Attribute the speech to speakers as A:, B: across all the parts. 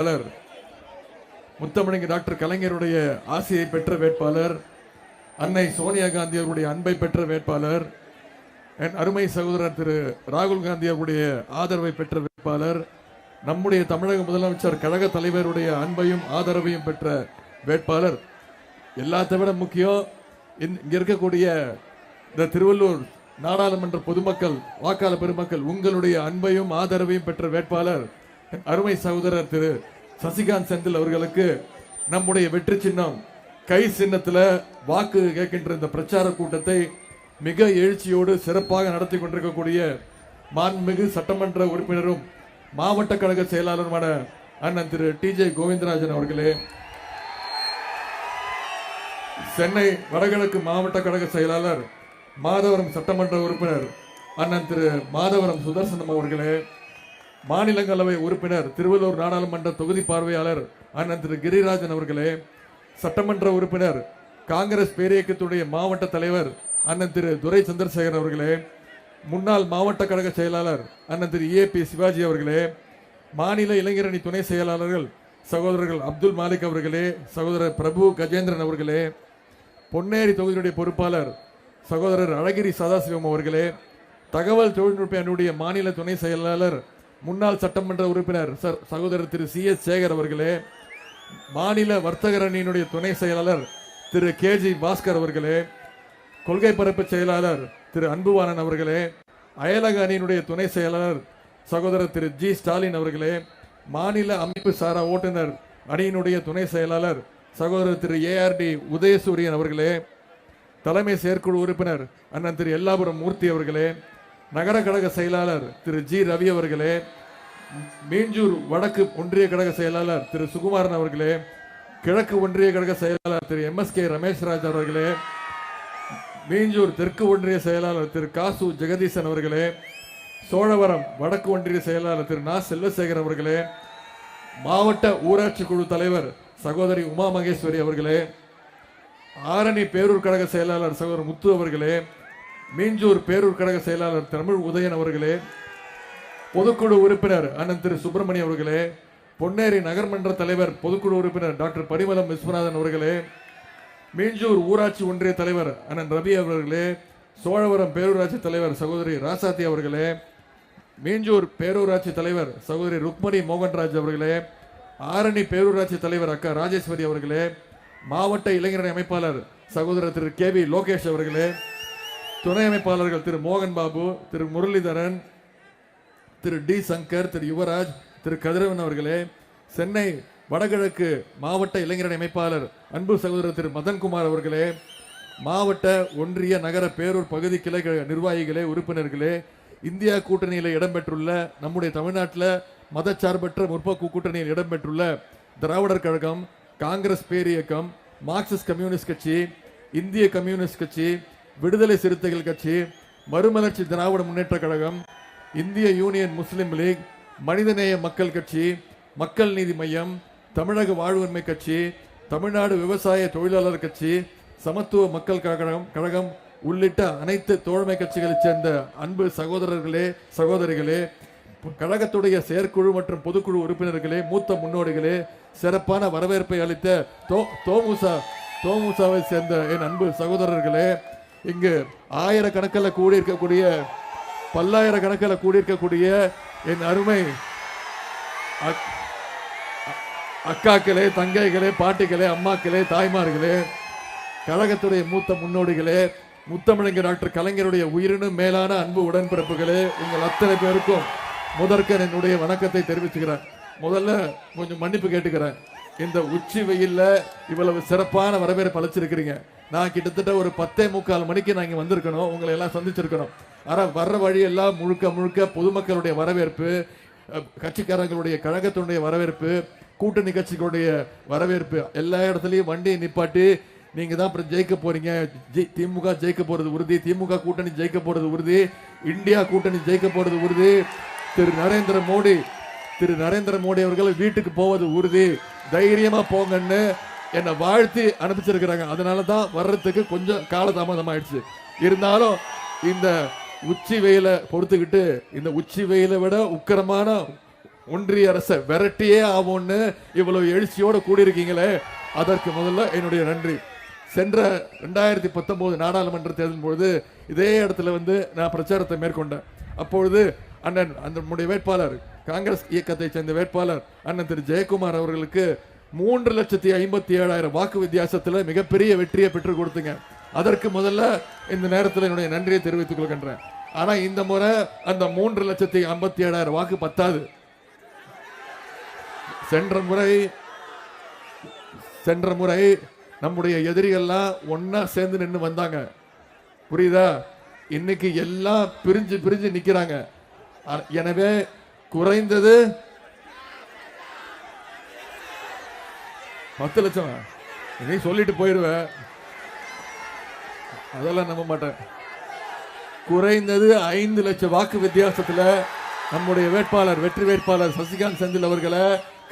A: வேட்பாளர் முத்தமிழங்க டாக்டர் கலைஞருடைய ஆசையை பெற்ற வேட்பாளர் அன்னை சோனியா காந்தி அவருடைய அன்பை பெற்ற வேட்பாளர் என் அருமை சகோதரர் திரு ராகுல் காந்தி அவருடைய ஆதரவை பெற்ற வேட்பாளர் நம்முடைய தமிழக முதலமைச்சர் கழக தலைவருடைய அன்பையும் ஆதரவையும் பெற்ற வேட்பாளர். எல்லாத்தை விட முக்கியம் இங்க இருக்கக்கூடிய இந்த திருவள்ளூர் நாடாளுமன்ற பொதுமக்கள் வாக்காளர் பெருமக்கள் உங்களுடைய அன்பையும் ஆதரவையும் பெற்ற வேட்பாளர் அருமை சகோதரர் திரு சசிகாந்த் செந்தில் அவர்களுக்கு நம்முடைய வெற்றி சின்னம். கை சின்னத்தில் வாக்கு கேட்கின்ற இந்த பிரச்சார கூட்டத்தை மிக எழுச்சியோடு சிறப்பாக நடத்தி கொண்டிருக்கக்கூடிய மாண்புமிகு சட்டமன்ற உறுப்பினரும் மாவட்ட கழக செயலாளருமான அண்ணன் திரு டி ஜே கோவிந்தராஜன் அவர்களே. சென்னை வடகிழக்கு மாவட்ட கழக செயலாளர் மாதவரம் சட்டமன்ற உறுப்பினர் அண்ணன் திரு மாதவரம் சுதர்சனம் அவர்களே. மாநிலங்களவை உறுப்பினர் திருவள்ளூர் நாடாளுமன்ற தொகுதி பார்வையாளர் அண்ணன் திரு கிரிராஜன் அவர்களே சட்டமன்ற உறுப்பினர் காங்கிரஸ் பேரியக்கத்துடைய மாவட்ட தலைவர் அண்ணன் திரு துரை சந்திரசேகர் அவர்களே முன்னாள் மாவட்ட கழக செயலாளர் அண்ணன் திரு ஏ பி சிவாஜி அவர்களே மாநில இளைஞரணி துணை செயலாளர்கள் சகோதரர்கள் அப்துல் மாலிக் அவர்களே சகோதரர் பிரபு கஜேந்திரன் அவர்களே பொன்னேரி தொகுதியுடைய பொறுப்பாளர் சகோதரர் அழகிரி சதாசிவம் அவர்களே தகவல் தொழில்நுட்ப அணியுடைய மாநில துணை செயலாளர் முன்னாள் சட்டமன்ற உறுப்பினர் சர் சகோதரர் திரு சி. எஸ். சேகர் அவர்களே மாநில வர்த்தகர் அணியினுடைய துணை செயலாளர் திரு கே. ஜி. பாஸ்கர் அவர்களே கொள்கை பரப்பு செயலாளர் திரு அன்புவானன் அவர்களே அயலக அணியினுடைய துணை செயலாளர் சகோதரர் திரு ஜி. ஸ்டாலின் அவர்களே மாநில அமைப்பு சாரா ஓட்டுநர் அணியினுடைய துணை செயலாளர் சகோதரர் திரு ஏஆர்டி உதயசூரியன் அவர்களே தலைமை செயற்குழு உறுப்பினர் அண்ணன் திரு எல்லாபுரம் மூர்த்தி அவர்களே நகர கழக செயலாளர் திரு ஜி ரவி அவர்களே மீஞ்சூர் வடக்கு ஒன்றிய கழக செயலாளர் திரு சுகுமாரன் அவர்களே கிழக்கு ஒன்றிய கழக செயலாளர் திரு எம் எஸ் கே ரமேஷ்ராஜ் அவர்களே மீஞ்சூர் தெற்கு ஒன்றிய செயலாளர் திரு காசு ஜெகதீசன் அவர்களே சோழவரம் வடக்கு ஒன்றிய செயலாளர் திரு நா செல்வசேகர் அவர்களே மாவட்ட ஊராட்சி குழு தலைவர் சகோதரி உமா மகேஸ்வரி அவர்களே ஆரணி பேரூர் கழக செயலாளர் சகோதரர் முத்து அவர்களே மீஞ்சூர் பேரூர் கழக செயலாளர் தமிழ் உதயன் அவர்களே பொதுக்குழு உறுப்பினர் அண்ணன் திரு சுப்பிரமணியம் அவர்களே பொன்னேரி நகர்மன்ற தலைவர் பொதுக்குழு உறுப்பினர் டாக்டர் பரிமளம் விஸ்வநாதன் அவர்களே மீஞ்சூர் ஊராட்சி ஒன்றிய தலைவர் அண்ணன் ரவி அவர்களே சோழவரம் பேரூராட்சி தலைவர் சகோதரி ராசாத்தி அவர்களே மீஞ்சூர் பேரூராட்சி தலைவர் சகோதரி ருக்மணி மோகன்ராஜ் அவர்களே ஆரணி பேரூராட்சி தலைவர் அக்கா ராஜேஸ்வரி அவர்களே மாவட்ட இளைஞரணி அமைப்பாளர் சகோதரர் திரு கே வி லோகேஷ் அவர்களே துணை அமைப்பாளர்கள் திரு மோகன் பாபு திரு முரளிதரன் திரு டி சங்கர் திரு யுவராஜ் திரு கதிரவன் அவர்களே சென்னை வடகிழக்கு மாவட்ட இளைஞரணி அமைப்பாளர் அன்பு சகோதரர் திரு மதன்குமார் அவர்களே மாவட்ட ஒன்றிய நகர பேரூர் பகுதி கிளை நிர்வாகிகளே உறுப்பினர்களே இந்தியா கூட்டணியில் இடம்பெற்றுள்ள நம்முடைய தமிழ்நாட்டில் மதச்சார்பற்ற முற்போக்கு கூட்டணியில் இடம்பெற்றுள்ள திராவிடர் கழகம் காங்கிரஸ் பேரியக்கம் மார்க்சிஸ்ட் கம்யூனிஸ்ட் கட்சி இந்திய கம்யூனிஸ்ட் கட்சி விடுதலை சிறுத்தைகள் கட்சி மறுமலர்ச்சி திராவிட முன்னேற்ற கழகம் இந்திய யூனியன் முஸ்லிம் லீக் மனிதநேய மக்கள் கட்சி மக்கள் நீதி மையம் தமிழக வாழ்வுரிமை கட்சி தமிழ்நாடு விவசாய தொழிலாளர் கட்சி சமத்துவ மக்கள் கழகம் கழகம் உள்ளிட்ட அனைத்து தோழமை கட்சிகளைச் சேர்ந்த அன்பு சகோதரர்களே சகோதரிகளே கழகத்துடைய செயற்குழு மற்றும் பொதுக்குழு உறுப்பினர்களே மூத்த முன்னோடிகளே சிறப்பான வரவேற்பை அளித்த தோ தோமுசா தோமுசாவை சேர்ந்த என் அன்பு சகோதரர்களே இங்கு ஆயிரக்கணக்கில் கூடியிருக்கக்கூடிய பல்லாயிரக்கணக்கில் கூடியிருக்கக்கூடிய என் அருமை அக்- அ- அக்காக்களே தங்கைகளே பாட்டிகளே அம்மாக்களே தாய்மார்களே கழகத்துடைய மூத்த முன்னோடிகளே முத்தமிழங்க டாக்டர் கலைஞருடைய உயிரினும் மேலான அன்பு உடன்பிறப்புகளே உங்கள் அத்தனை பேருக்கும் முதற்க என்னுடைய வணக்கத்தை தெரிவிச்சுக்கிறேன். முதல்ல கொஞ்சம் மன்னிப்பு கேட்டுக்கிறேன். இந்த உச்சி வெயில்ல இவ்வளவு சிறப்பான வரவேற்பு அழைச்சிருக்கிறீங்க நான் கிட்டத்தட்ட ஒரு பத்தே முக்கால் மணிக்கு நான் வந்திருக்கணும். உங்களை எல்லாம் சந்திச்சிருக்கணும். ஆனா வர்ற வழியெல்லாம் முழுக்க முழுக்க பொதுமக்களுடைய வரவேற்பு கட்சிக்காரங்களுடைய கழகத்தினுடைய வரவேற்பு கூட்டணி கட்சிகளுடைய வரவேற்பு எல்லா இடத்துலையும் வண்டியை நிப்பாட்டி நீங்க தான் அப்புறம் ஜெயிக்க போறீங்க. ஜெய்- திமுக ஜெயிக்க போறது உறுதி. திமுக கூட்டணி ஜெயிக்க போறது உறுதி. இந்தியா கூட்டணி ஜெயிக்க போறது உறுதி. திரு நரேந்திர மோடி திரு நரேந்திர மோடி அவர்கள் வீட்டுக்கு போவது உறுதி. தைரியமா போங்கன்னு என்னை வாழ்த்தி அனுப்பிச்சிருக்கிறாங்க. அதனால தான் வர்றதுக்கு கொஞ்சம் காலதாமதம் ஆயிடுச்சு இருந்தாலும் இந்த உச்சி வெயில பொறுத்துக்கிட்டு இந்த உச்சி வெயிலை விட உக்கிரமான ஒன்றிய அரசை விரட்டியே ஆகும்னு இவ்வளவு எழுச்சியோட கூடியிருக்கீங்களே. அதற்கு முதல்ல என்னுடைய நன்றி. சென்ற ரெண்டாயிரத்தி பத்தொன்பது நாடாளுமன்ற தேர்தலின் பொழுது இதே இடத்துல வந்து நான் பிரச்சாரத்தை மேற்கொண்டேன். அப்பொழுது அண்ணன் அந்த நம்முடைய வேட்பாளர் காங்கிரஸ் இயக்கத்தை சேர்ந்த வேட்பாளர் அண்ணன் திரு ஜெயக்குமார் அவர்களுக்கு மூன்று லட்சத்தி ஐம்பத்தி ஏழாயிரம் வாக்கு வித்தியாசத்தில் மிகப்பெரிய வெற்றியை பெற்றுக் கொடுத்துங்க. அதற்கு முதல்ல இந்த நேரத்தில் என்னுடைய நன்றியை தெரிவித்துக் கொள்கின்றேன். ஆனா இந்த முறை அந்த மூன்று லட்சத்தி ஐம்பத்தி ஏழாயிரம் வாக்கு பத்தாது. சென்ற முறை சென்ற முறை நம்முடைய எதிரிகள்லாம் ஒன்றா சேர்ந்து நின்று வந்தாங்க. புரியுதா? இன்னைக்கு எல்லாம் பிரிஞ்சு பிரிஞ்சு நிக்கிறாங்க. எனவே குறைந்தது பத்து லட்சம். நீ சொல்லிட்டு போயிடுவேன் அதெல்லாம் நம்ப மாட்டேன். குறைந்தது ஐந்து லட்சம் வாக்கு வித்தியாசத்தில் நம்முடைய வேட்பாளர் வெற்றி வேட்பாளர் சசிகாந்த் செந்தில் அவர்களை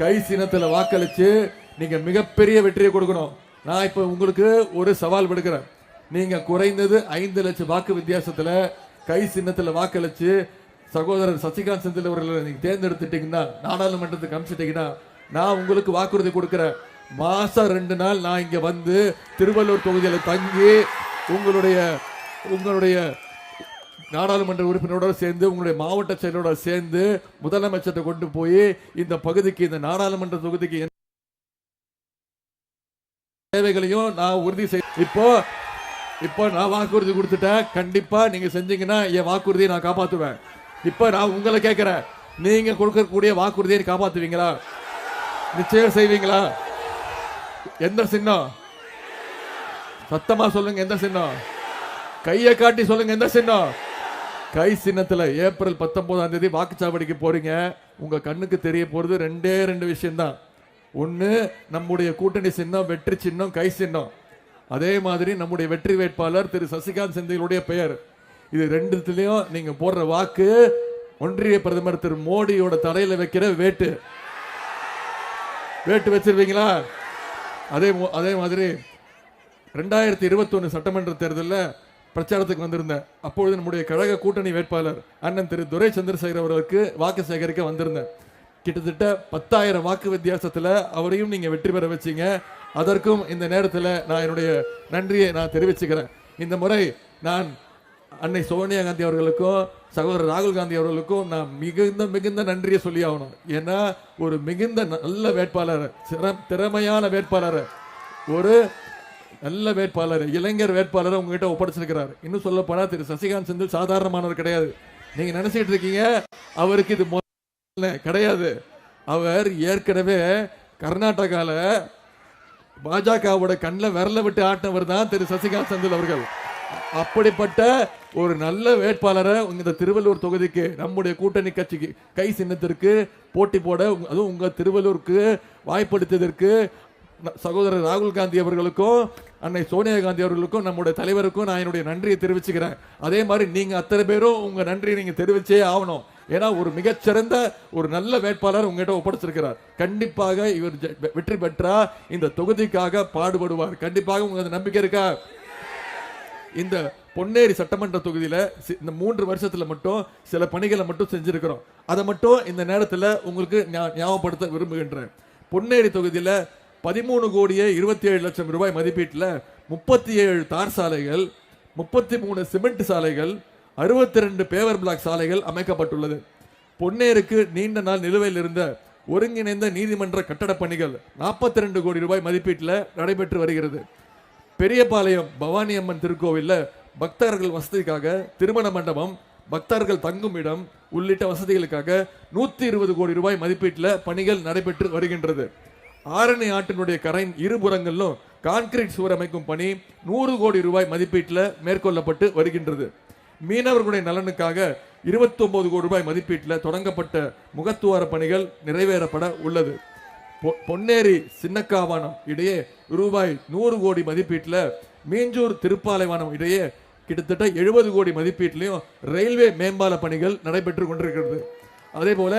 A: கை சின்னத்தில் வாக்களித்து நீங்கள் மிகப்பெரிய வெற்றியை கொடுக்கணும். நான் இப்போ உங்களுக்கு ஒரு சவால் விடுக்கிறேன். நீங்கள் குறைந்தது ஐந்து லட்சம் வாக்கு வித்தியாசத்தில் கை சின்னத்தில் வாக்களித்து சகோதரர் சசிகாந்த் செந்தில் அவர்களை நீங்க தேர்ந்தெடுத்துட்டீங்கன்னா நாடாளுமன்றத்துக்கு அனுப்பிச்சிட்டீங்கன்னா நான் உங்களுக்கு வாக்குறுதி கொடுக்கிறேன். மாசம் ரெண்டு நாள் நான் இங்க வந்து திருவள்ளூர் தொகுதியில் தங்கி உங்களுடைய உங்களுடைய நாடாளுமன்ற உறுப்பினரோட சேர்ந்து உங்களுடைய மாவட்ட செயலோட சேர்ந்து முதலமைச்சர்கிட்ட கொண்டு போய் இந்த பகுதிக்கு இந்த நாடாளுமன்ற தொகுதிக்கு தேவைகளையும் நான் உறுதி செய் இப்போ இப்போ நான் வாக்குறுதி கொடுத்துட்டேன். கண்டிப்பா நீங்க செஞ்சீங்கன்னா என் வாக்குறுதியை நான் காப்பாத்துவேன். இப்போ நான் உங்களை கேட்கிறேன் நீங்க கொடுக்கக்கூடிய வாக்குறுதியை காப்பாத்துவீங்களா? நிச்சயம் செய்வீங்களா? எந்த சின்னம்? சத்தமா சொல்லுங்க எந்த சின்னம்? கையை காட்டி சொல்லுங்க எந்த சின்னம்? கை சின்னத்துல ஏப்ரல் பத்தொன்பதாம் தேதி வாக்குச்சாவடிக்கு போறீங்க. உங்க கண்ணுக்கு தெரிய போறது ரெண்டே ரெண்டு விஷயம்தான். ஒண்ணு நம்முடைய கூட்டணி சின்னம் வெற்றி சின்னம் கை சின்னம். அதே மாதிரி நம்முடைய வெற்றி வேட்பாளர் திரு சசிகாந்த் செந்திலுடைய பெயர். இது ரெண்டுத்துலயும் நீங்க போடுற வாக்கு ஒன்றிய பிரதமர் திரு மோடியோட தலையில வைக்கிற வேட்டு. வேட்டு வச்சிருவீங்களா? அதே மோ- அதே மாதிரி ரெண்டாயிரத்தி இருபத்தொன்னு சட்டமன்ற தேர்தலில் பிரச்சாரத்துக்கு வந்திருந்தேன் அப்பொழுது நம்முடைய கழக கூட்டணி வேட்பாளர் அண்ணன் திரு துரை சந்திரசேகர் அவர்களுக்கு வாக்கு சேகரிக்க வந்திருந்தேன் கிட்டத்தட்ட பத்தாயிரம் வாக்கு வித்தியாசத்தில் அவரையும் நீங்கள் வெற்றி பெற வச்சீங்க. அதற்கும் இந்த நேரத்தில் நான் என்னுடைய நன்றியை நான் தெரிவிச்சுக்கிறேன். இந்த முறை நான் அன்னை சோனியா காந்தி அவர்களுக்கும் சகோதரர் ராகுல் காந்தி அவர்களுக்கும் நான் மிகுந்த மிகுந்த நன்றியை சொல்லி ஆகணும். ஏன்னா ஒரு மிகுந்த நல்ல வேட்பாளர் சிற- திறமையான வேட்பாளர் ஒரு நல்ல வேட்பாளர் இளைஞர் வேட்பாளர் உங்ககிட்ட ஒப்படைச்சிருக்கிறார். இன்னும் சொல்ல போனா திரு சசிகாந்த் செந்தில் சாதாரணமானவர் கிடையாது. நீங்க நினைச்சிட்டு இருக்கீங்க அவருக்கு இது முதல்ல கிடையாது. அவர் ஏற்கனவே கர்நாடகாவில் பாஜகவோட கண்ணில் விரல விட்டு ஆட்டினவர் தான் திரு சசிகாந்த் செந்தில் அவர்கள். அப்படிப்பட்ட ஒரு நல்ல வேட்பாளரை இந்த திருவள்ளூர் தொகுதிக்கு நம்முடைய கூட்டணி கட்சிக்கு கை சின்னத்திற்கு போட்டி போட அதுவும் உங்க திருவள்ளூருக்கு வாய்ப்படுத்தியதற்கு சகோதரர் ராகுல் காந்தி அவர்களுக்கும் அன்னை சோனியா காந்தி அவர்களுக்கும் நம்முடைய தலைவருக்கும் நான் என்னுடைய நன்றியை தெரிவிச்சுக்கிறேன். அதே மாதிரி நீங்க அத்தனை பேரும் உங்க நன்றியை நீங்க தெரிவிச்சே ஆகணும். ஏன்னா ஒரு மிகச்சிறந்த ஒரு நல்ல வேட்பாளர் உங்ககிட்ட ஒப்படைச்சிருக்கிறார். கண்டிப்பாக இவர் ஜெ- வெ- வெற்றி பெற்றா இந்த தொகுதிக்காக பாடுபடுவார். கண்டிப்பாக உங்களுக்கு நம்பிக்கை இருக்கா? இந்த பொன்னேரி சட்டமன்ற தொகுதியில் இந்த மூன்று வருஷத்தில் மட்டும் சில பணிகளை மட்டும் செஞ்சுருக்கிறோம். அதை மட்டும் இந்த நேரத்தில் உங்களுக்கு ஞா- ஞாபகப்படுத்த விரும்புகின்றேன். பொன்னேரி தொகுதியில் பதிமூணு கோடியே இருபத்தி ஏழு லட்சம் ரூபாய் மதிப்பீட்டில் முப்பத்தி ஏழு தார் சாலைகள் முப்பத்தி மூணு சிமெண்ட் சாலைகள் அறுபத்தி ரெண்டு பேவர் பிளாக் சாலைகள் அமைக்கப்பட்டுள்ளது. பொன்னேருக்கு நீண்ட நாள் நிலுவையில் இருந்த ஒருங்கிணைந்த நீதிமன்ற கட்டடப் பணிகள் நாற்பத்தி ரெண்டு கோடி ரூபாய் மதிப்பீட்டில் நடைபெற்று வருகிறது. பெரியபாளையம் பவானி அம்மன் திருக்கோவிலில் பக்தர்கள் வசதிக்காக திருமண மண்டபம் பக்தர்கள் தங்கும் இடம் உள்ளிட்ட வசதிகளுக்காக நூற்றி இருபது கோடி ரூபாய் மதிப்பீட்டில் பணிகள் நடைபெற்று வருகின்றது. ஆரணி ஆற்றினுடைய கரையின் இருபுறங்களிலும் கான்கிரீட் சுவர் அமைக்கும் பணி நூறு கோடி ரூபாய் மதிப்பீட்டில் மேற்கொள்ளப்பட்டு வருகின்றது. மீனவர்களுடைய நலனுக்காக 29 கோடி ரூபாய் மதிப்பீட்டில் தொடங்கப்பட்ட முகத்துவார பணிகள் நிறைவேறப்பட உள்ளது. பொன்னேரி சின்னக்காவானம் இடையே ரூபாய் நூறு கோடி மதிப்பீட்டில் மீஞ்சூர் திருப்பாலைவானம் இடையே கிட்டத்தட்ட எழுபது கோடி மதிப்பீட்டிலையும் ரயில்வே மேம்பால பணிகள் நடைபெற்று கொண்டிருக்கிறது. அதே போல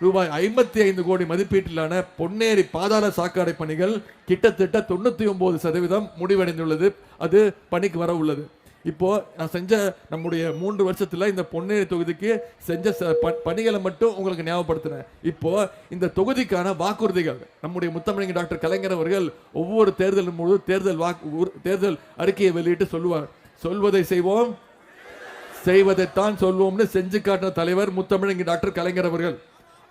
A: ரூபாய் ஐம்பத்தி ஐந்து கோடி மதிப்பீட்டிலான பொன்னேரி பாதாள சாக்காடை பணிகள் கிட்டத்தட்ட தொண்ணூத்தி ஒன்பது சதவீதம் முடிவடைந்துள்ளது. அது பணிக்கு வர உள்ளது இப்போ நான் செஞ்ச நம்முடைய மூன்று வருஷத்துல இந்த பொன்னேரி தொகுதிக்கு செஞ்ச ச- ப- பணிகளை மட்டும் உங்களுக்கு ஞாபகப்படுத்தினேன் இப்போ இந்த தொகுதிக்கான வாக்குறுதிகள் நம்முடைய முத்தமிழங்க டாக்டர் கலைஞர் அவர்கள் ஒவ்வொரு தேர்தலும் முழு தேர்தல் வாக்கு தேர்தல் அறிக்கையை வெளியிட்டு சொல்லுவார். சொல்வதை செய்வோம் செய்வதைத்தான் சொல்வோம்னு செஞ்சு காட்டின தலைவர் முத்தமிழங்க டாக்டர் கலைஞர் அவர்கள்.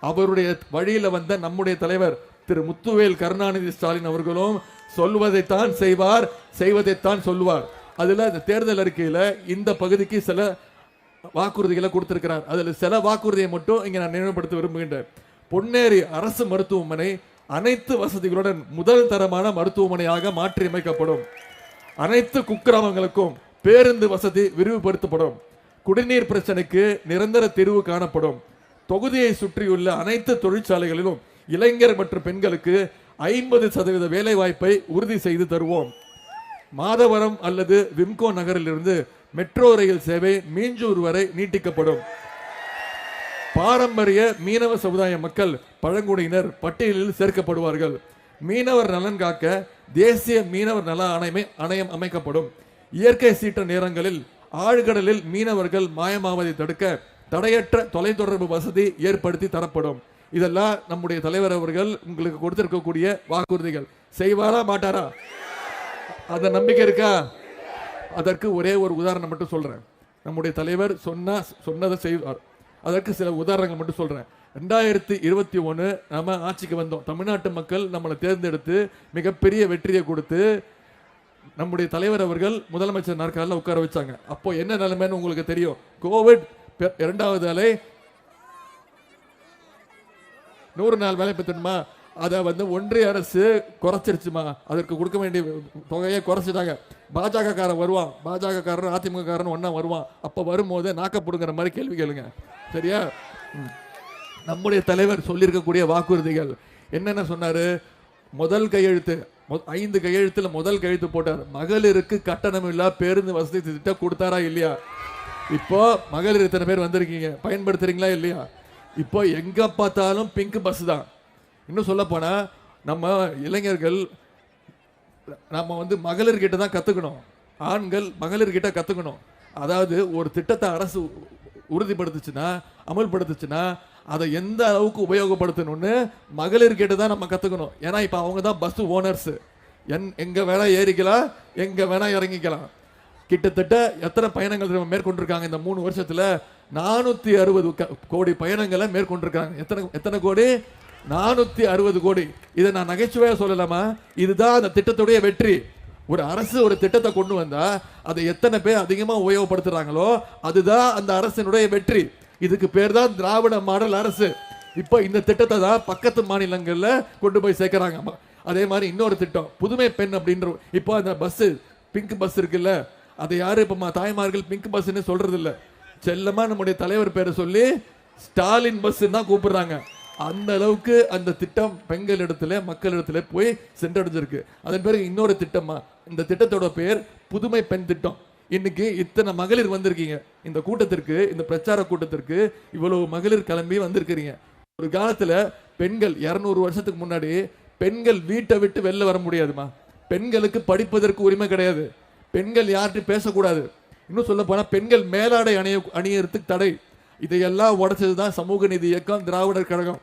A: அவருடைய வழியில வந்த நம்முடைய தலைவர் திரு முத்துவேல் கருணாநிதி ஸ்டாலின் அவர்களும் சொல்வதைத்தான் செய்வார் செய்வதைத்தான் சொல்வார் அதில் இந்த தேர்தல் அறிக்கையில் இந்த பகுதிக்கு சில வாக்குறுதிகளை கொடுத்திருக்கிறார். அதில் சில வாக்குறுதியை மட்டும் இங்கே நான் நினைவுபடுத்த விரும்புகின்றேன். பொன்னேரி அரசு மருத்துவமனை அனைத்து வசதிகளுடன் முதல் தரமான மருத்துவமனையாக மாற்றியமைக்கப்படும். அனைத்து குக்கிராமங்களுக்கும் பேருந்து வசதி விரிவுபடுத்தப்படும். குடிநீர் பிரச்சனைக்கு நிரந்தர தீர்வு காணப்படும். தொகுதியை சுற்றியுள்ள அனைத்து தொழிற்சாலைகளிலும் இளைஞர் மற்றும் பெண்களுக்கு ஐம்பது சதவீத வேலைவாய்ப்பை உறுதி செய்து தருவோம். மாதவரம் அல்லது விம்கோ நகரிலிருந்து மெட்ரோ ரயில் சேவை மீஞ்சூர் வரை நீட்டிக்கப்படும். பாரம்பரிய மீனவ சமுதாய மக்கள் பழங்குடியினர் பட்டியலில் சேர்க்கப்படுவார்கள். மீனவர் நலன் காக்க தேசிய மீனவர் நல ஆணையமே ஆணையம் அமைக்கப்படும். இயற்கை சீற்ற நேரங்களில் ஆழ்கடலில் மீனவர்கள் மாயமாவதை தடுக்க தடையற்ற தொலைத்தொடர்பு வசதி ஏற்படுத்தி தரப்படும். இதெல்லாம் நம்முடைய தலைவர் அவர்கள் உங்களுக்கு கொடுத்திருக்கக்கூடிய வாக்குறுதிகள். செய்வாரா மாட்டாரா? அந்த நம்பிக்கை இருக்கா? அதற்கு ஒரே ஒரு உதாரணம் மட்டும் சொல்கிறேன் நம்முடைய தலைவர் சொன்னா சொன்னதை செய்வார். அதற்கு சில உதாரணங்கள் மட்டும் சொல்கிறேன் ரெண்டாயிரத்தி இருபத்தி ஒன்று நம்ம ஆட்சிக்கு வந்தோம். தமிழ்நாட்டு மக்கள் நம்மளை தேர்ந்தெடுத்து மிகப்பெரிய வெற்றியை கொடுத்து நம்முடைய தலைவர் அவர்கள் முதலமைச்சர் நாற்காலில் உட்கார வச்சாங்க. அப்போ என்ன நிலைமைன்னு உங்களுக்கு தெரியும். கோவிட் பெ- இரண்டாவது அலை. நூறு நாள் வேலை பெற்றணுமா அதை வந்து ஒன்றிய அரசு குறைச்சிருச்சுமா? அதற்கு கொடுக்க வேண்டிய தொகையை குறைச்சிட்டாங்க. பாஜக காரன் வருவான். பாஜக காரன் அதிமுக காரன் ஒன்றா வருவான். அப்போ வரும்போது நாக்கப்படுங்கிற மாதிரி கேள்வி கேளுங்க. சரியா? நம்முடைய தலைவர் சொல்லியிருக்கக்கூடிய வாக்குறுதிகள். என்னென்ன சொன்னாரு? முதல் கையெழுத்து ஐந்து கையெழுத்தில் முதல் கையெழுத்து போட்டார். மகளிருக்கு கட்டணம் இல்லா பேருந்து வசதி திட்டம் கொடுத்தாரா இல்லையா? இப்போ மகளிர் இத்தனை பேர் வந்திருக்கீங்க. பயன்படுத்துறீங்களா இல்லையா? இப்போ எங்க பார்த்தாலும் பிங்க் பஸ் தான். இன்னும் சொல்லப்போனால் நம்ம இளைஞர்கள் நம்ம வந்து மகளிர்கிட்ட தான் கற்றுக்கணும் ஆண்கள் மகளிர்கிட்ட கற்றுக்கணும் அதாவது ஒரு திட்டத்தை அரசு உறுதிப்படுத்துச்சுன்னா அமல்படுத்துச்சுன்னா அதை எந்த அளவுக்கு உபயோகப்படுத்தணும்னு மகளிர்கிட்ட தான் நம்ம கற்றுக்கணும் ஏன்னா இப்போ அவங்க தான் பஸ் ஓனர்ஸு என் எங்கே வேணால் ஏறிக்கலாம் எங்கே வேணால் இறங்கிக்கலாம். கிட்டத்தட்ட எத்தனை பயணங்கள் நம்ம மேற்கொண்டிருக்காங்க இந்த மூணு வருஷத்தில்? நானூற்றி அறுபது கோடி பயணங்களை மேற்கொண்டிருக்காங்க. எத்தனை எத்தனை கோடி? நானூத்தி அறுபது கோடி. இதை நான் நகைச்சுவையா சொல்லலாமா? இதுதான் அந்த திட்டத்துடைய வெற்றி. ஒரு அரசு ஒரு திட்டத்தை கொண்டு வந்தா அதை எத்தனை பேர் அதிகமா உபயோகப்படுத்துறாங்களோ அதுதான் அந்த அரசினுடைய வெற்றி. இதுக்கு பேர் தான் திராவிட மாடல் அரசு. இப்போ இந்த திட்டத்தை தான் பக்கத்து மாநிலங்கள்ல கொண்டு போய் சேர்க்கிறாங்க. அதே மாதிரி இன்னொரு திட்டம் புதுமை பெண் அப்படின்ற இப்போ அந்த பஸ்ஸு பிங்க் பஸ் இருக்குல்ல அதை யாரு இப்போ தாய்மார்கள் பிங்க் பஸ்ன்னு சொல்றது இல்லை செல்லமா நம்முடைய தலைவர் பேரை சொல்லி ஸ்டாலின் பஸ் தான் கூப்பிடுறாங்க. அந்த அளவுக்கு அந்த திட்டம் பெண்கள் இடத்துல மக்கள் இடத்துல போய் சென்றடைஞ்சிருக்கு. அதன் பிறகு இன்னொரு திட்டமா இந்த திட்டத்தோட பேர் புதுமை பெண் திட்டம். இன்னைக்கு இத்தனை மகளிர் வந்திருக்கீங்க. இந்த கூட்டத்திற்கு இந்த பிரச்சார கூட்டத்திற்கு இவ்வளவு மகளிர் கிளம்பி வந்திருக்கிறீங்க. ஒரு காலத்துல பெண்கள் 200 வருஷத்துக்கு முன்னாடி பெண்கள் வீட்டை விட்டு வெளில வர முடியாதுமா? பெண்களுக்கு படிப்பதற்கு உரிமை கிடையாது. பெண்கள் யார்கிட்டையும் பேசக்கூடாது. இன்னும் சொல்ல போனா பெண்கள் மேலாடை அணிய அணியறதுக்கு தடை. இதையெல்லாம் உடைச்சது தான் சமூக நீதி இயக்கம் திராவிடர் கழகம்.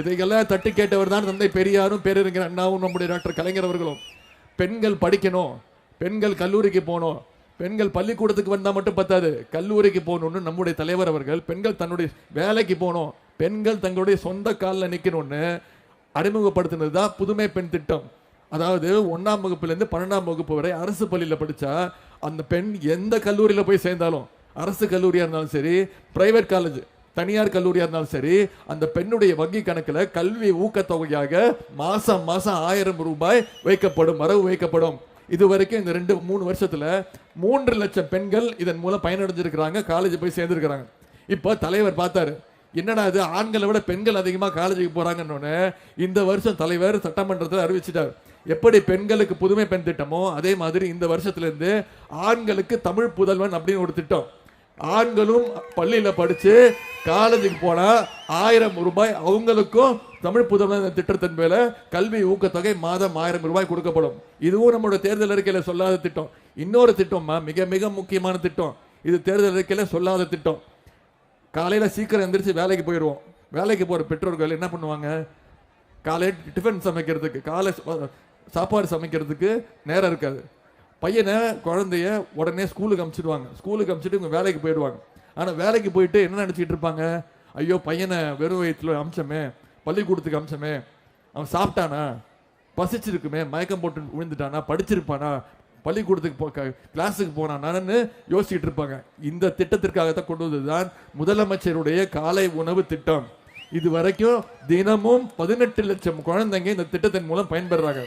A: இதையெல்லாம் தட்டி கேட்டவர் தான் தந்தை பெரியாரும் பேரறிஞர் அண்ணாவும் நம்முடைய டாக்டர் கலைஞர் அவர்களும். பெண்கள் படிக்கணும் பெண்கள் கல்லூரிக்கு போகணும். பெண்கள் பள்ளிக்கூடத்துக்கு வந்தால் மட்டும் பத்தாது கல்லூரிக்கு போகணும்னு நம்முடைய தலைவர் அவர்கள் பெண்கள் தன்னுடைய வேலைக்கு போகணும் பெண்கள் தங்களுடைய சொந்த காலில் நிற்கணும்னு அறிமுகப்படுத்தினது தான் புதுமை பெண் திட்டம். அதாவது ஒன்றாம் வகுப்புலேருந்து பன்னெண்டாம் வகுப்பு வரை அரசு பள்ளியில் படித்தா அந்த பெண் எந்த கல்லூரியில் போய் சேர்ந்தாலும் அரசு கல்லூரியாக இருந்தாலும் சரி பிரைவேட் காலேஜ் தனியார் கல்லூரியாக இருந்தாலும் சரி அந்த பெண்ணுடைய வங்கி கணக்கில் கல்வி ஊக்கத்தொகையாக மாதம் மாதம் ஆயிரம் ரூபாய் வைக்கப்படும் வரவு வைக்கப்படும். இது வரைக்கும் இந்த ரெண்டு மூணு வருஷத்தில் மூன்று லட்சம் பெண்கள் இதன் மூலம் பயனடைஞ்சிருக்கிறாங்க காலேஜ் போய் சேர்ந்துருக்கிறாங்க. இப்போ தலைவர் பார்த்தாரு என்னடா இது ஆண்களை விட பெண்கள் அதிகமாக காலேஜுக்கு போகிறாங்கன்னு இந்த வருஷம் தலைவர் சட்டமன்றத்தில் அறிவிச்சிட்டார். எப்படி பெண்களுக்கு புதுமை பெண் திட்டமோ அதே மாதிரி இந்த வருஷத்துலேருந்து ஆண்களுக்கு தமிழ் புதல்வன் அப்படின்னு ஒரு திட்டம். ஆண்களும் பள்ளியில் படித்து காலேஜுக்கு போனால் ஆயிரம் ரூபாய் அவங்களுக்கும் தமிழ் புதல்வன் திட்டத்தின் மேல கல்வி ஊக்கத்தொகை மாதம் ஆயிரம் ரூபாய் கொடுக்கப்படும். இதுவும் நம்மளோட தேர்தல் அறிக்கையில் சொல்லாத திட்டம். இன்னொரு திட்டம்மா மிக மிக முக்கியமான திட்டம். இது தேர்தல் அறிக்கையில் சொல்லாத திட்டம். காலையில் சீக்கிரம் எந்திரிச்சு வேலைக்கு போயிடுவோம். வேலைக்கு போகிற பெற்றோர்கள் என்ன பண்ணுவாங்க? காலையில் டிஃபன் சமைக்கிறதுக்கு காலை சா- சாப்பாடு சமைக்கிறதுக்கு நேரம் இருக்காது. பையனை குழந்தைய உடனே ஸ்கூலுக்கு அமுச்சிடுவாங்க. ஸ்கூலுக்கு அமுச்சிட்டு இவங்க வேலைக்கு போயிடுவாங்க. ஆனால் வேலைக்கு போயிட்டு என்ன நினச்சிக்கிட்டு இருப்பாங்க? ஐயோ பையனை வெறும் வயிற்றுல அம்சமே பள்ளிக்கூடத்துக்கு அம்சமே அவன் சாப்பிட்டானா? பசிச்சிருக்குமே மயக்கம் போட்டு விழுந்துட்டானா? படிச்சிருப்பானா? பள்ளிக்கூடத்துக்கு போ கிளாஸுக்கு போனானான்னு யோசிச்சுட்டு இருப்பாங்க. இந்த திட்டத்திற்காகத்தான் கொண்டு வந்ததுதான் முதலமைச்சருடைய காலை உணவு திட்டம். இது வரைக்கும் தினமும் பதினெட்டு லட்சம் குழந்தைங்க இந்த திட்டத்தின் மூலம் பயன்பெறாங்க.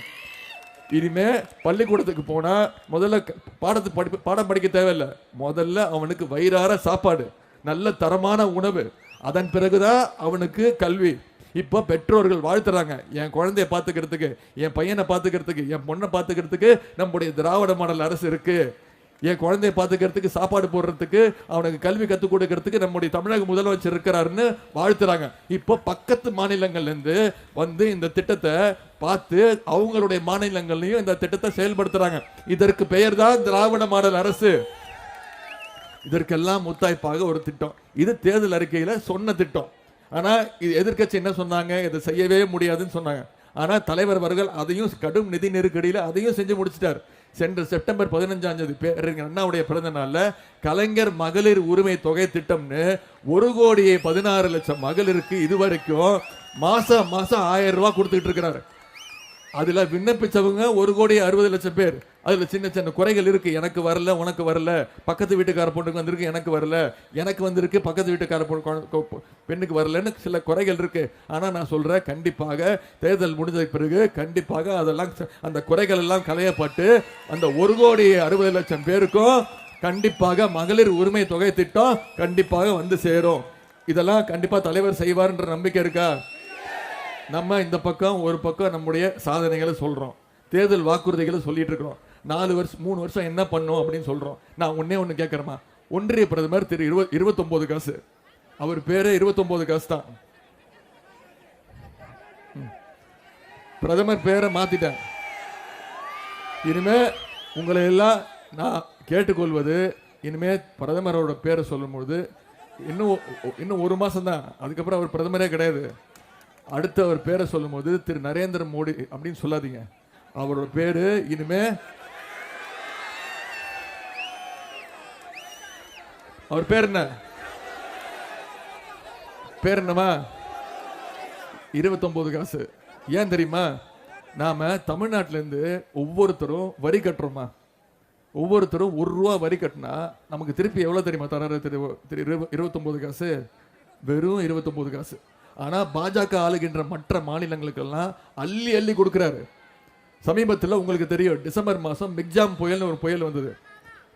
A: இனிமே பள்ளிக்கூடத்துக்கு போனா முதல்ல பாடத்து படிப்பு பாடம் படிக்க தேவையில்லை. முதல்ல அவனுக்கு வயிறார சாப்பாடு நல்ல தரமான உணவு. அதன் பிறகுதான் அவனுக்கு கல்வி. இப்போ பெற்றோர்கள் வாழ்த்துறாங்க. என் குழந்தைய பார்த்துக்கிறதுக்கு என் பையனை பார்த்துக்கிறதுக்கு என் பொண்ணை பார்த்துக்கிறதுக்கு நம்முடைய திராவிட மாடல் அரசு இருக்குது என் குழந்தைய பார்த்துக்கிறதுக்கு சாப்பாடு போடுறதுக்கு அவனுக்கு கல்வி கற்றுக் கொடுக்கறதுக்கு நம்முடைய தமிழக முதலமைச்சர் இருக்கிறாருன்னு வாழ்த்துறாங்க. இப்போ பக்கத்து மாநிலங்கள்ல இருந்து வந்து இந்த திட்டத்தை பார்த்து அவங்களுடைய மாநிலங்கள்லயும் இந்த திட்டத்தை செயல்படுத்துறாங்க. இதற்கு பெயர் தான் திராவிட மாடல் அரசு. இதற்கெல்லாம் முத்தாய்ப்பாக ஒரு திட்டம். இது தேர்தல் அறிக்கையில சொன்ன திட்டம். ஆனா இது எதிர்க்கட்சி என்ன சொன்னாங்க? இதை செய்யவே முடியாதுன்னு சொன்னாங்க. ஆனா தலைவர் அவர்கள் அதையும் கடும் நிதி நெருக்கடியில அதையும் செஞ்சு முடிச்சிட்டார். சென்ற செப்டம்பர் பதினஞ்சாம் தேதி பேரறிஞர் அண்ணாவுடைய பிறந்த நாளில் கலைஞர் மகளிர் உரிமை தொகை திட்டம்னு ஒரு கோடியே பதினாறு லட்சம் மகளிருக்கு இதுவரைக்கும் மாசம் மாசம் ஆயிரம் ரூபாய் கொடுத்துக்கிட்டு இருக்கிறாரு. அதுல விண்ணப்பிச்சவங்க ஒரு கோடி அறுபது லட்சம் பேர். அதுல சின்ன சின்ன குறைகள் இருக்கு. எனக்கு வரல உனக்கு வரல. பக்கத்து வீட்டுக்கார பொண்ணுக்கு வந்திருக்கு எனக்கு வரல. எனக்கு வந்திருக்கு பக்கத்து வீட்டுக்கார பொண்ணு கொ- பெண்ணுக்கு வரலன்னு சில குறைகள் இருக்கு. ஆனா நான் சொல்றேன் கண்டிப்பாக தேர்தல் முடிஞ்சதுக்கு பிறகு கண்டிப்பாக அதெல்லாம் அந்த குறைகள் எல்லாம் களையப்பட்டு அந்த ஒரு கோடி அறுபது லட்சம் பேருக்கும் கண்டிப்பாக மகளிர் உரிமை தொகை திட்டம் கண்டிப்பாக வந்து சேரும். இதெல்லாம் கண்டிப்பா தலைவர் செய்வார்ன்ற நம்பிக்கை இருக்கா? நம்ம இந்த பக்கம் ஒரு பக்கம் நம்முடைய சாதனைகளை சொல்கிறோம் தேர்தல் வாக்குறுதிகளை சொல்லிட்டு இருக்கிறோம். நாலு வருஷம் மூணு வருஷம் என்ன பண்ணோம் அப்படின்னு சொல்கிறோம் நான் ஒன்னே ஒன்று கேட்குறேம்மா ஒன்றிய பிரதமர் திரு இருப இருபத்தொம்போது காசு. அவர் பேரே இருபத்தொம்போது காசு தான். பிரதமர் பேரை மாத்திட்டேன். இனிமே உங்களை எல்லாம் நான் கேட்டுக்கொள்வது இனிமே பிரதமரோட பேரை சொல்லும்பொழுது இன்னும் இன்னும் ஒரு மாதம் தான் அதுக்கப்புறம் அவர் பிரதமரே கிடையாது. அடுத்து அவர் பேரை சொல்லும்போது திரு நரேந்திர மோடி அப்படின்னு சொல்லாதீங்க. அவரோட பேரு இனிமே அவர் பேர் என்ன? பேர் என்னமா இருபத்தொம்போது காசு. ஏன் தெரியுமா? நாம தமிழ்நாட்டிலேருந்து ஒவ்வொருத்தரும் வரி கட்டுறோமா ஒவ்வொருத்தரும் ஒரு ரூபா வரி கட்டினா நமக்கு திருப்பி எவ்வளோ தெரியுமா தராரு? திரு திரு காசு. வெறும் இருபத்தொம்போது காசு. ஆனா பாஜக ஆளுகின்ற மற்ற மாநிலங்களுக்கெல்லாம் அள்ளி அள்ளி கொடுக்குறாரு. சமீபத்தில் உங்களுக்கு தெரியும் டிசம்பர் மாதம் மிக்ஜாம் புயல்னு ஒரு புயல் வந்தது.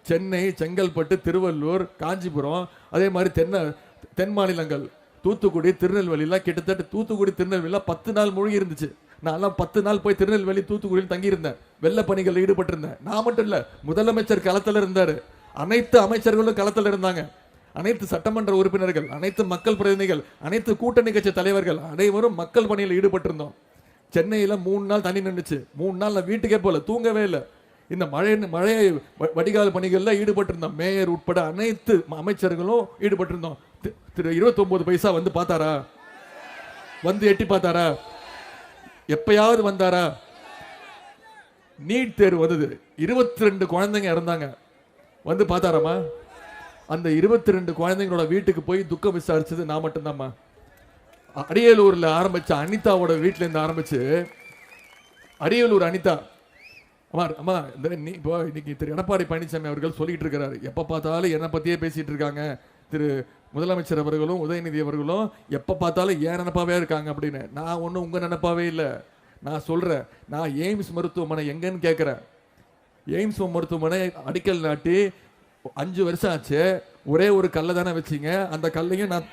A: சென்னை செங்கல்பட்டு திருவள்ளூர் காஞ்சிபுரம் அதே மாதிரி தென்ன தென் மாநிலங்கள் தூத்துக்குடி திருநெல்வேலிலாம் கிட்டத்தட்ட தூத்துக்குடி திருநெல்வேலிலாம் பத்து நாள் மூழ்கி இருந்துச்சு. நான்லாம் பத்து நாள் போய் திருநெல்வேலி தூத்துக்குடியில் தங்கியிருந்தேன். வெள்ள பணிகளில் ஈடுபட்டிருந்தேன். நான் மட்டும் இல்லை முதலமைச்சர் களத்தில் இருந்தார். அனைத்து அமைச்சர்களும் களத்தில் இருந்தாங்க. அனைத்து சட்டமன்ற உறுப்பினர்கள் அனைத்து மக்கள் பிரதிநிதிகள் அனைத்து கூட்டணி கட்சி தலைவர்கள் அனைவரும் மக்கள் பணியில் ஈடுபட்டிருந்தோம். சென்னையில் மூணு நாள் தண்ணி நின்றுச்சு மூணு நாள் நான் வீட்டுக்கே போல தூங்கவே இல்லை. இந்த மழை மழை வ- வடிகால் பணிகளில் ஈடுபட்டிருந்தோம். மேயர் உட்பட அனைத்து அமைச்சர்களும் ஈடுபட்டிருந்தோம். திரு 29 பைசா வந்து பார்த்தாரா? வந்து எட்டி பார்த்தாரா? எப்பயாவது வந்தாரா? நீட் தேர்வு வந்தது. இருபத்தி ரெண்டு குழந்தைங்க இறந்தாங்க. வந்து பார்த்தாராமா? அந்த இருபத்தி ரெண்டு குழந்தைங்களோட வீட்டுக்கு போய் துக்கம் விசாரிச்சது நான் மட்டும்தாம்மா அரியலூரில் அரியலூர்ல ஆரம்பிச்ச அனிதாவோட வீட்டிலேருந்து இருந்து ஆரம்பிச்சு அரியலூர் அனிதா அம்மா அம்மா இந்த நீ இப்போ இன்னைக்கு திரு எடப்பாடி பழனிசாமி அவர்கள் சொல்லிட்டு இருக்கிறாரு எப்போ பார்த்தாலும் என்னை பத்தியே பேசிட்டு இருக்காங்க. திரு முதலமைச்சர் அவர்களும் உதயநிதி அவர்களும் எப்போ பார்த்தாலும் ஏன் நினப்பாவே இருக்காங்க அப்படின்னு. நான் ஒன்றும் உங்க நினப்பாவே இல்லை. நான் சொல்றேன். நான் எய்ம்ஸ் மருத்துவமனை எங்கன்னு கேட்குறேன் எய்ம்ஸ் மருத்துவமனை அடிக்கல் நாட்டி அஞ்சு வருஷம் ஆச்சு. ஒரே ஒரு கல்லை தானே வச்சீங்க. அந்த கல்லையும் நான்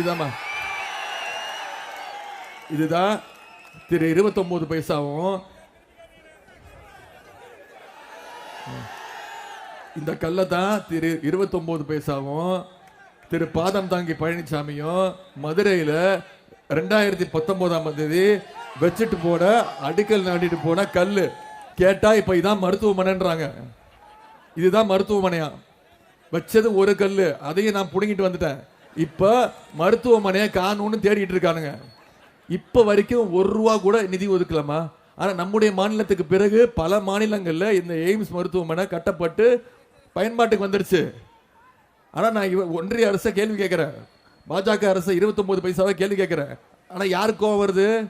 A: இதாம்மா. இதுதான் திரு இருபத்தொன்பது பைசாவும். இந்த கல்லை தான் திரு இருபத்தொன்பது பைசாவும். திரு பாதம் தாங்கி பழனிசாமியும் மதுரையில் ரெண்டாயிரத்தி பத்தொன்பதாம் தேதி வச்சுட்டு போன அடிக்கல் நாட்டிட்டு போன கல்லு. கேட்டா இப்ப இதான் மருத்துவமனைன்றாங்க. இதுதான் மருத்துவமனையா? வச்சது ஒரு கல்லு. அதையும் நான் புடுங்கிட்டு வந்துட்டேன். இப்ப மருத்துவமனையை காணும்னு தேடிட்டு இருக்கானுங்க. இப்ப வரைக்கும் ஒரு ரூபா கூட நிதி ஒதுக்கலாமா ஆனா நம்முடைய மாநிலத்துக்கு பிறகு பல மாநிலங்கள்ல இந்த எய்ம்ஸ் மருத்துவமனை கட்டப்பட்டு பயன்பாட்டுக்கு வந்துருச்சு. ஆனா நான் ஒன்றிய அரசை கேள்வி கேட்கிறேன். பாஜக அரசு இருபத்தொன்பது பைசாவை கேள்வி கேட்கிறேன். ஆனா யாருக்கு கோவம் வருது?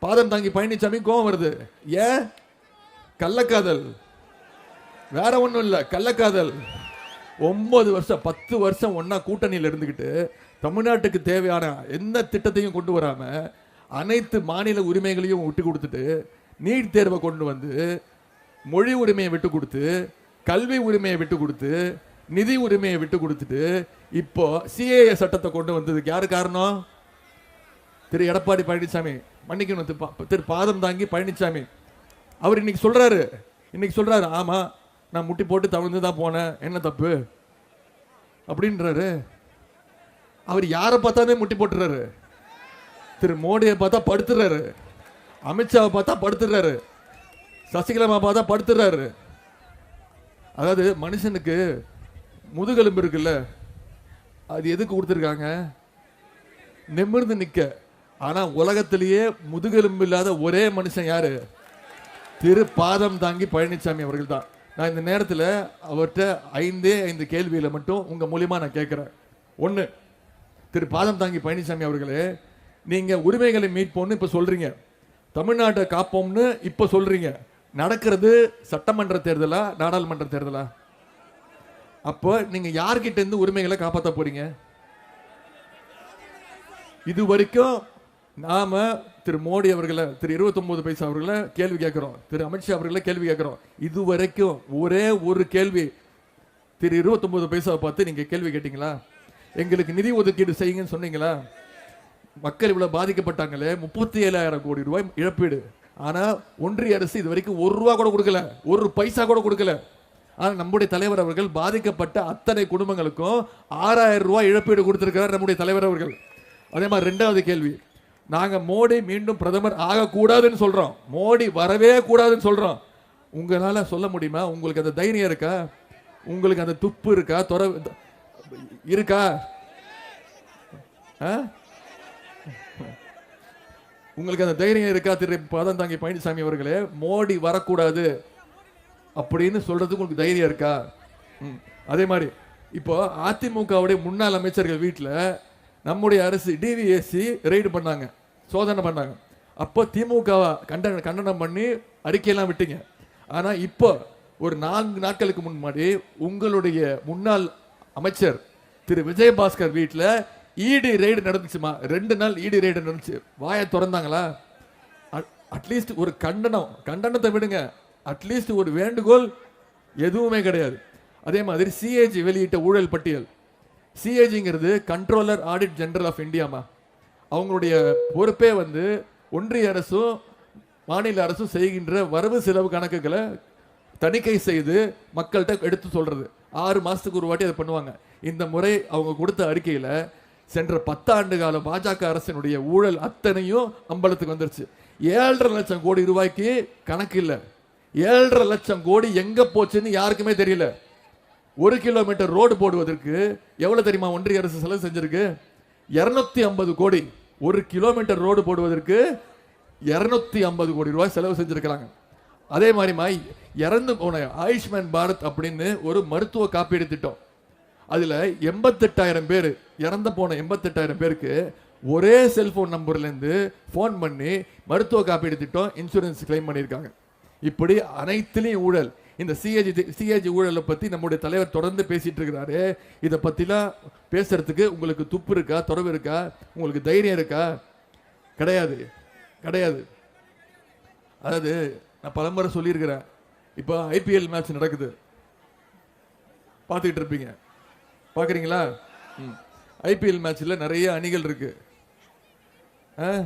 A: பாதம் தாங்கி பழனிசாமி கோவம் வருது. ஏன்? கள்ளக்காதல். வேற ஒன்றும் இல்லை கள்ளக்காதல். ஒன்பது வருஷம் பத்து வருஷம் ஒன்னா கூட்டணியில் இருந்துக்கிட்டு தமிழ்நாட்டுக்கு தேவையான எந்த திட்டத்தையும் கொண்டு வராம அனைத்து மாநில உரிமைகளையும் விட்டு கொடுத்துட்டு நீட் தேர்வை கொண்டு வந்து மொழி உரிமையை விட்டு கொடுத்து கல்வி உரிமையை விட்டு கொடுத்து நிதி உரிமையை விட்டு கொடுத்துட்டு இப்போ சிஏஏ சட்டத்தை கொண்டு வந்ததுக்கு யாரு காரணம்? திரு எடப்பாடி பழனிசாமி. மன்னிக்கணும் பா- திரு பாதம் தாங்கி பழனிசாமி. அவர் இன்னைக்கு சொல்றாரு. இன்னைக்கு சொல்றாரு ஆமா நான் முட்டி போட்டு தவிர்த்து தான் போனேன். என்ன தப்பு? அப்படின்றாரு. அவர் யாரை பார்த்தாலே முட்டி போட்டுறாரு. திரு மோடியை பார்த்தா படுத்துறாரு. அமித்ஷாவை பார்த்தா படுத்துறாரு. சசிகலாமா பார்த்தா படுத்துறாரு. அதாவது மனுஷனுக்கு முதுகெலும்பு இருக்குல்ல அது எதுக்கு கொடுத்துருக்காங்க? நிமிர்ந்து நிற்க ஆனால் உலகத்திலேயே முதுகெலும்பு இல்லாத ஒரே மனுஷன் யாரு? திரு பாதம் தாங்கி பழனிசாமி அவர்கள் தான் நான் இந்த நேரத்தில் அவர்கிட்ட ஐந்தே ஐந்து கேள்வியில் மட்டும் உங்கள் மூலியமாக நான் கேட்குறேன் ஒன்று திரு பாதம் தாங்கி பழனிசாமி அவர்களே நீங்கள் உரிமைகளை மீட்போம்னு இப்போ சொல்கிறீங்க தமிழ்நாட்டை காப்போம்னு இப்போ சொல்கிறீங்க நடக்கிறது சட்டமன்ற தேர்தலா நாடாளுமன்ற தேர்தலா? அப்போ நீங்கள் யார்கிட்ட இருந்து உரிமைகளை காப்பாற்ற போறீங்க? இது வரைக்கும் நாம திரு மோடி அவர்களை திரு 29 பைசா அவர்களை கேள்வி கேட்கிறோம். திரு அமித்ஷா அவர்களை கேள்வி கேட்கிறோம். இது வரைக்கும் ஒரே ஒரு கேள்வி திரு 29 பைசாவை பார்த்து நீங்கள் கேள்வி கேட்டீங்களா? எங்களுக்கு நிதி ஒதுக்கீடு செய்யுங்கன்னு சொன்னீங்களா? மக்கள் இவ்வளோ பாதிக்கப்பட்டாங்களே முப்பத்தி ஏழாயிரம் கோடி ரூபாய் இழப்பீடு. ஆனால் ஒன்றிய அரசு இது வரைக்கும் ஒரு ரூபா கூட கொடுக்கல. ஒரு பைசா கூட கொடுக்கல. ஆனால் நம்முடைய தலைவர் அவர்கள் பாதிக்கப்பட்ட அத்தனை குடும்பங்களுக்கும் ஆறாயிரம் ரூபாய் இழப்பீடு கொடுத்துருக்கிறார் நம்முடைய தலைவர் அவர்கள். அதே மாதிரி ரெண்டாவது கேள்வி. நாங்க மோடி மீண்டும் பிரதமர் ஆகக்கூடாதுன்னு சொல்றோம். மோடி வரவே கூடாதுன்னு சொல்றோம். உங்களால சொல்ல முடியுமா? உங்களுக்கு அந்த தைரியம் இருக்கா? உங்களுக்கு அந்த துப்பு இருக்கா? துற இருக்கா? ஆ? உங்களுக்கு அந்த தைரியம் இருக்கா திரு பதம் தாங்கி பழனிசாமி அவர்களே? மோடி வரக்கூடாது அப்படின்னு சொல்றதுக்கு உங்களுக்கு தைரியம் இருக்கா? ம். அதே மாதிரி இப்போ அதிமுகவுடைய முன்னாள் அமைச்சர்கள் வீட்டில் நம்முடைய அரசு டிவிஎஸ்சி ரெய்டு பண்ணாங்க. சோதனை பண்ணாங்க. அப்போ திமுகவை கண்டன கண்டனம் பண்ணி அறிக்கையெல்லாம் விட்டீங்க. ஆனால் இப்போ ஒரு நான்கு நாட்களுக்கு முன்னாடி உங்களுடைய முன்னாள் அமைச்சர் திரு. விஜயபாஸ்கர் வீட்டில் இடி ரெய்டு நடந்துச்சுமா? ரெண்டு நாள் ஈடி ரெய்டு நடந்துச்சு. வாயை திறந்தாங்களா? அட்லீஸ்ட் ஒரு கண்டனம் கண்டனத்தை விடுங்க. அட்லீஸ்ட் ஒரு வேண்டுகோள் எதுவுமே கிடையாது. அதே மாதிரி சிஏஜி வெளியிட்ட ஊழல் பட்டியல். சிஏஜிங்கிறது கண்ட்ரோலர் ஆடிட் ஜெனரல் ஆஃப் இந்தியாமா அவங்களுடைய பொறுப்பே வந்து ஒன்றிய அரசும் மாநில அரசும் செய்கின்ற வரவு செலவு கணக்குகளை தணிக்கை செய்து மக்கள்கிட்ட எடுத்து சொல்றது. ஆறு மாசத்துக்கு ஒரு வாட்டி அதை பண்ணுவாங்க. இந்த முறை அவங்க கொடுத்த அறிக்கையில சென்ற பத்தாண்டு கால பாஜக அரசினுடைய ஊழல் அத்தனையும் அம்பலத்துக்கு வந்துருச்சு. ஏழரை லட்சம் கோடி ரூபாய்க்கு கணக்கு இல்லை. ஏழரை லட்சம் கோடி எங்க போச்சுன்னு யாருக்குமே தெரியல. ஒரு கிலோமீட்டர் ரோடு போடுவதற்கு எவ்வளவு தெரியுமா ஒன்றிய அரசு செலவு செஞ்சிருக்கு? இருநூத்தி ஐம்பது கோடி. ஒரு கிலோமீட்டர் ரோடு போடுவதற்கு இரநூத்தி ஐம்பது கோடி ரூபாய் செலவு செஞ்சுருக்கிறாங்க. அதே மாதிரிமா இறந்து போன ஆயுஷ்மான் பாரத் அப்படின்னு ஒரு மருத்துவ காப்பீடு திட்டம். அதில் எண்பத்தெட்டாயிரம் பேர் இறந்து போன எண்பத்தெட்டாயிரம் பேருக்கு ஒரே செல்ஃபோன் நம்பர்லேருந்து ஃபோன் பண்ணி மருத்துவ காப்பீடு திட்டம் இன்சூரன்ஸ் கிளைம் பண்ணியிருக்காங்க. இப்படி அனைத்துலேயும் ஊழல். இந்த சிஏஜி சிஏஜி ஊழலை பற்றி நம்முடைய தலைவர் தொடர்ந்து பேசிகிட்டு இருக்கிறாரு. இதை பற்றிலாம் பேசுகிறதுக்கு உங்களுக்கு துப்பு இருக்கா தொடர்பு இருக்கா உங்களுக்கு தைரியம் இருக்கா? கிடையாது கிடையாது. அதாவது நான் பலமுறை சொல்லியிருக்கிறேன். இப்போ ஐபிஎல் மேட்ச் நடக்குது. பார்த்துக்கிட்டு இருப்பீங்க. பார்க்குறீங்களா? ம். ஐபிஎல் மேட்ச்சில் நிறைய அணிகள் இருக்குது ஆ?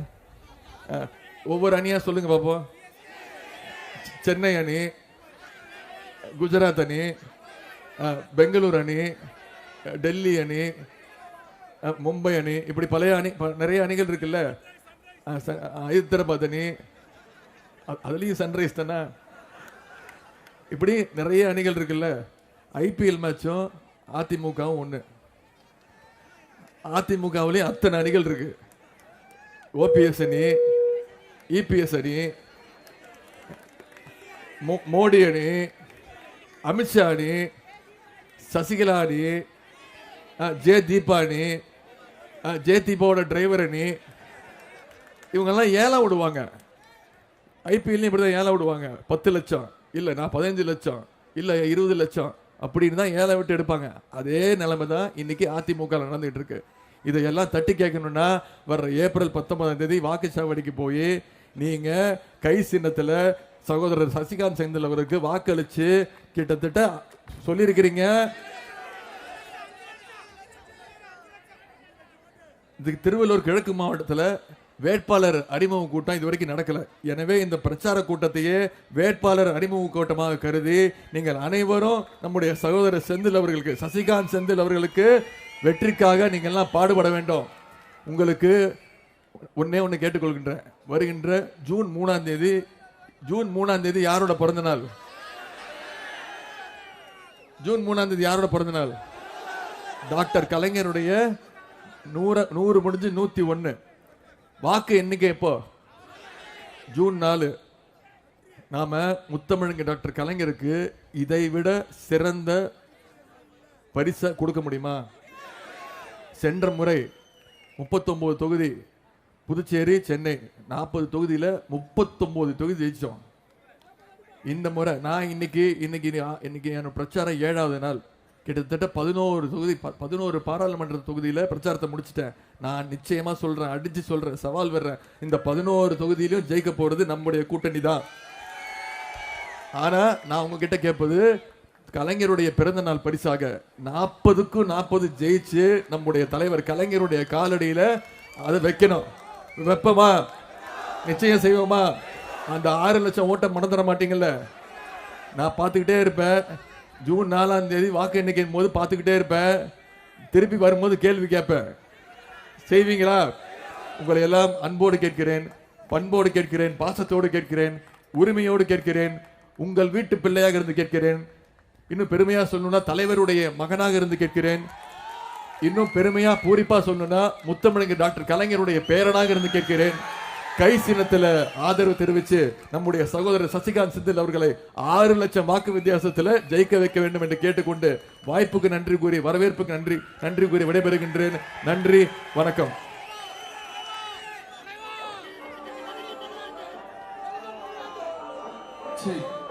A: ஆ, ஒவ்வொரு அணியாக சொல்லுங்கள் பார்ப்போம் சென்னை அணி குஜராத் அணி பெங்களூர் அணி டெல்லி அணி மும்பை அணி இப்படி பழைய அணி நிறைய அணிகள் இருக்குல்ல? ச- ஹைதராபாத் அணி அதுலேயும் சன்ரைஸ் தானே? இப்படி நிறைய அணிகள் இருக்குல்ல? ஐபிஎல் மேட்சும் அதிமுகவும் ஒன்று அதிமுகவுலேயும் அத்தனை அணிகள் இருக்கு. ஓபிஎஸ் அணி இபிஎஸ் அணி மோ- மோடி அணி அமித்ஷா அணி சசிகலா ஜே தீபாணி ஜே தீபாவோட டிரைவர் அணி இவங்கெல்லாம் ஏலம் விடுவாங்க. ஐபிஎல்லையும் இப்படி தான் ஏலம் விடுவாங்க. பத்து லட்சம் இல்லை நான் பதினஞ்சு லட்சம் இல்லை இருபது லட்சம் அப்படின்னு தான் ஏலம் விட்டு எடுப்பாங்க. அதே நிலைமை தான் இன்னைக்கு அதிமுக நடந்துகிட்டு இருக்கு. இதையெல்லாம் தட்டி கேட்கணும்னா வர்ற ஏப்ரல் பத்தொன்பதாம் தேதி வாக்குச்சாவடிக்கு போய் நீங்கள் கை சின்னத்தில் சகோதரர் சசிகாந்த் செந்தில் அவருக்கு வாக்களிச்சு கிட்டத்தட்ட சொல்லியிருக்கிறீங்க. இதுக்கு திருவள்ளூர் கிழக்கு மாவட்டத்தில் வேட்பாளர் அறிமுக கூட்டம் இது வரைக்கும் நடக்கல. எனவே இந்த பிரச்சார கூட்டத்தையே வேட்பாளர் அறிமுக கூட்டமாக கருதி நீங்கள் அனைவரும் நம்முடைய சகோதரர் செந்தில் அவர்களுக்கு சசிகாந்த் செந்தில் அவர்களுக்கு வெற்றிக்காக நீங்கள்லாம் பாடுபட வேண்டும். உங்களுக்கு ஒன்னே ஒன்று கேட்டுக்கொள்கின்றேன் வருகின்ற ஜூன் மூணாம் தேதி ஜூன் மூணாம் தேதி யாரோட பிறந்த நாள்? ஜூன் மூணாம் தேதி யாரோட பிறந்த நாள்? டாக்டர் கலைஞருடைய நூறு நூறு முடிஞ்சு நூத்தி ஒன்று வாக்கு எண்ணிக்கை எப்போ? ஜூன் நாலு. நாம முத்தமிழுங்க டாக்டர் கலைஞருக்கு இதை விட சிறந்த பரிசை கொடுக்க முடியுமா? சென்ற முறை முப்பத்தொம்போது தொகுதி புதுச்சேரி சென்னை நாற்பது தொகுதியில் முப்பத்தொம்போது தொகுதி ஜெயிச்சோம் இந்த முறை நான் இன்னைக்கு இன்னைக்கு இன்னைக்கு என் பிரச்சாரம் ஏழாவது நாள். கிட்டத்தட்ட பதினோரு தொகுதி ப- பதினோரு பாராளுமன்ற தொகுதியில் பிரச்சாரத்தை முடிச்சிட்டேன். நான் நிச்சயமாக சொல்கிறேன் அடிச்சு சொல்கிறேன் சவால் வர்றேன் இந்த பதினோரு தொகுதியிலும் ஜெயிக்க போகிறது நம்முடைய கூட்டணி தான். ஆனால் நான் உங்ககிட்ட கேட்பது கலைஞருடைய பிறந்த நாள் பரிசாக நாற்பதுக்கும் நாற்பது ஜெயிச்சு நம்முடைய தலைவர் கலைஞருடைய காலடியில் அதை வைக்கணும். வெப்பமா? நிச்சயம் செய்வோமா? அந்த ஆறு லட்சம் ஓட்டை மறந்துட மாட்டீங்கல்ல? நான் பார்த்துக்கிட்டே இருப்பேன். ஜூன் நாலாம் தேதி வாக்கு எண்ணிக்கையின் போது பார்த்துக்கிட்டே இருப்பேன். திருப்பி வரும்போது கேள்வி கேட்பேன். செய்வீங்களா? உங்களை எல்லாம் அன்போடு கேட்கிறேன் பண்போடு கேட்கிறேன் பாசத்தோடு கேட்கிறேன் உரிமையோடு கேட்கிறேன் உங்கள் வீட்டு பிள்ளையாக இருந்து கேட்கிறேன். இன்னும் பெருமையாக சொல்லணும்னா தலைவருடைய மகனாக இருந்து கேட்கிறேன். இன்னும் பெருமையா பூரிப்பா சொன்னா முத்தமிழங்க டாக்டர் கலைஞருடைய பேரனாக இருந்து கேட்கிறேன். கை சின்னத்துல ஆதரவு தெரிவிச்சு நம்முடைய சகோதரர் சசிகாந்த் சிந்தில் அவர்களை ஆறு லட்சம் வாக்கு வித்தியாசத்துல ஜெயிக்க வைக்க வேண்டும் என்று கேட்டுக்கொண்டு வாய்ப்புக்கு நன்றி கூறி வரவேற்புக்கு நன்றி நன்றி கூறி விடைபெறுகின்றேன். நன்றி வணக்கம்.
B: சரி.